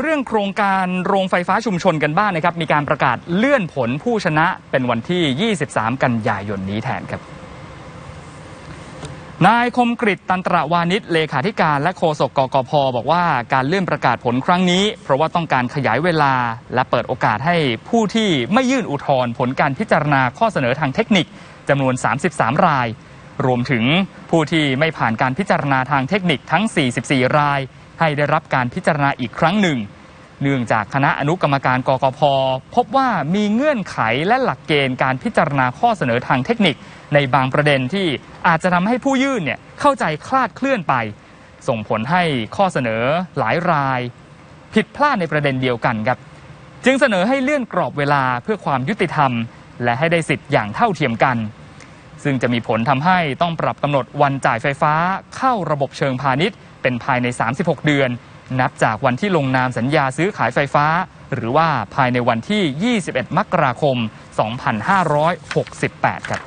เรื่องโครงการโรงไฟฟ้าชุมชนกันบ้างนะครับ มีการประกาศเลื่อนผลผู้ชนะเป็นวันที่ 23 กันยายนนี้แทนครับ นายคมกริตตันตระวานิชเลขาธิการและโฆษกกกพบอกว่าการเลื่อนประกาศผลครั้งนี้ เพราะว่าต้องการขยายเวลา และเปิดโอกาสให้ผู้ที่ไม่ยื่นอุทธรณ์ผลการพิจารณาข้อเสนอทางเทคนิคจำนวน 33 ราย รวมถึงผู้ที่ไม่ผ่านการพิจารณาทางเทคนิคทั้ง 44 ราย ให้ได้รับการพิจารณาอีกครั้งหนึ่ง เนื่องจากคณะอนุกรรมการกกพ พบว่ามีเงื่อนไขและหลักเกณฑ์การพิจารณาข้อเสนอทางเทคนิค ในบางประเด็นที่อาจจะทำให้ผู้ยื่นเนี่ยเข้าใจคลาดเคลื่อนไป ส่งผลให้ข้อเสนอหลายราย ผิดพลาดในประเด็นเดียวกันครับ จึงเสนอให้เลื่อนกรอบเวลาเพื่อความยุติธรรม และให้ได้สิทธิ์อย่างเท่าเทียมกันซึ่งจะมีผลทำให้ต้องปรับกำหนดวันจ่ายไฟฟ้าเข้าระบบเชิงพาณิชย์ เป็นภายใน 36 เดือน นับจากวันที่ลงนามสัญญาซื้อขายไฟฟ้า หรือว่าภายในวันที่ 21 มกราคม 2568 ครับ